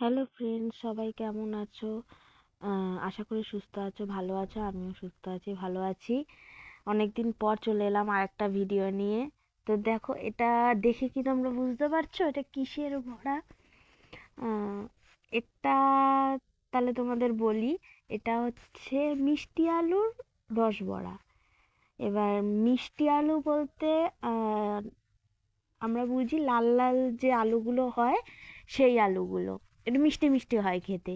Hello friends সবাই কেমন আছো? আশা করি সুস্থ আছো ভালো আছো আমিও সুস্থ আছি ভালো আছি। অনেকদিন পর চলে এলাম আর একটা ভিডিও নিয়ে। তো দেখো এটা দেখে কি তোমরা বুঝতে পারছ? এটা কিসের আহ, এটা তাহলে তোমাদের বলি এটা হচ্ছে মিষ্টি আলুর রস বড়া এবার মিষ্টি আলু বলতে আমরা বুঝি লাল লাল যে আলুগুলো হয় সেই আলুগুলো। একটু মিষ্টি মিষ্টি হয় খেতে।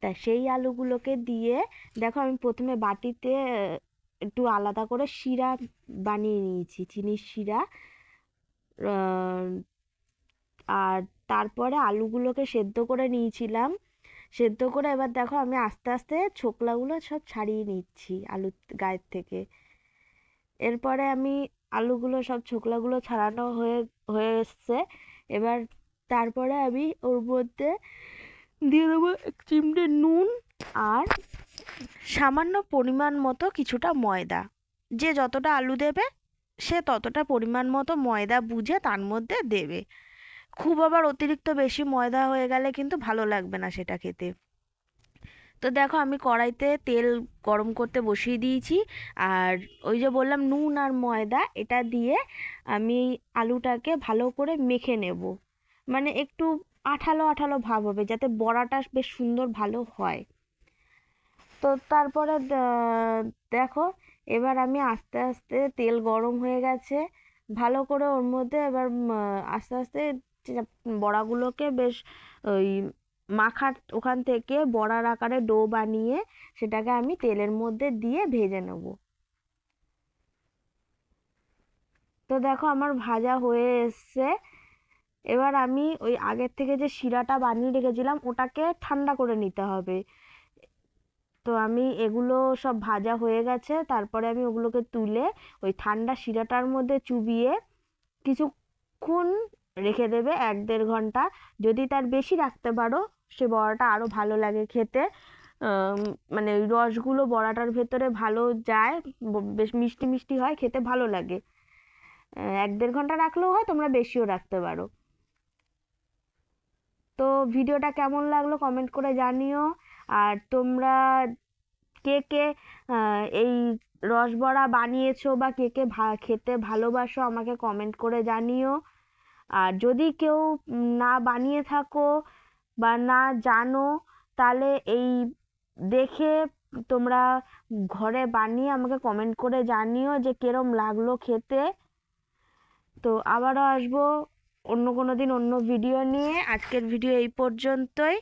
তা সেই আলুগুলোকে দিয়ে, দেখো আমি প্রথমে বাটিতে একটু আলাদা করে শিরা বানিয়ে নিয়েছি চিনির শিরা আর তারপরে আলুগুলোকে সেদ্ধ করে নিয়েছিলাম। সেদ্ধ করে এবার দেখো আমি আস্তে আস্তে ছোকলাগুলো সব ছাড়িয়ে নিচ্ছি আলুর গায়ের থেকে। এরপরে আমি আলুগুলো সব ছোকলাগুলো ছাড়ানো হয়ে হয়ে এসছে। এবার তারপরে আমি ওর মধ্যে দিয়ে দেবো এক চিমটে নুন আর সামান্য পরিমাণ মতো কিছুটা ময়দা। যে যতটা আলু দেবে, সে ততটা পরিমাণ মতো ময়দা বুঝে তার মধ্যে দেবে। খুব আবার অতিরিক্ত বেশি ময়দা হয়ে গেলে কিন্তু ভালো লাগবে না সেটা খেতে। তো দেখো আমি কড়াইতে তেল গরম করতে বসিয়ে দিয়েছি। আর ওই যে বললাম নুন আর ময়দা, এটা দিয়ে আমি আলুটাকে ভালো করে মেখে নেব। মানে একটু আঠালো আঠালো ভাব হবে যাতে বড়াটা বেশ সুন্দর ভালো হয়। তো তারপরে দেখো, এবার আমি আস্তে আস্তে তেল গরম হয়ে গেছে। ভালো করে ওর মধ্যে এবার আস্তে আস্তে বড়াগুলোকে বেশ ওই মাখার ওখান থেকে বড়ার আকারে ডো বানিয়ে সেটাকে আমি তেলের মধ্যে দিয়ে ভেজে নেব। তো দেখো আমার ভাজা হয়ে এসছে। এবার আমি ওই আগের থেকে যে শিরাটা বানিয়ে রেখেছিলাম, ওটাকে ঠান্ডা করে নিতে হবে। তো আমি এগুলো সব ভাজা হয়ে গেছে, তারপরে আমি ওগুলোকে তুলে ওই ঠান্ডা শিরাটার মধ্যে চুবিয়ে কিছুক্ষণ রেখে দেবে এক দেড় ঘণ্টা। যদি তার বেশি রাখতে পারো, সে বড়াটা আরও ভালো লাগে খেতে। মানে ওই রসগুলো বড়াটার ভেতরে ভালো যায় বেশ মিষ্টি মিষ্টি হয়, খেতে ভালো লাগে। এক দেড় ঘণ্টা রাখলেও হয়, তোমরা বেশিও রাখতে পারো। তো ভিডিওটা কেমন লাগল কমেন্ট করে জানিও। আর তোমরা কে কে এই রসবড়া বানিয়েছো বা কে কে খেতে ভালোবাসো আমাকে কমেন্ট করে জানিও। আর যদি কেউ না বানিয়ে থাকো বা না জানো, তাহলে এই দেখে তোমরা ঘরে বানিয়ে আমাকে কমেন্ট করে জানিও যে কিরম লাগল খেতে। তো আবারও আসব। অন্য কোনো দিন অন্য ভিডিও নিয়ে। আজকের ভিডিও এই পর্যন্তই।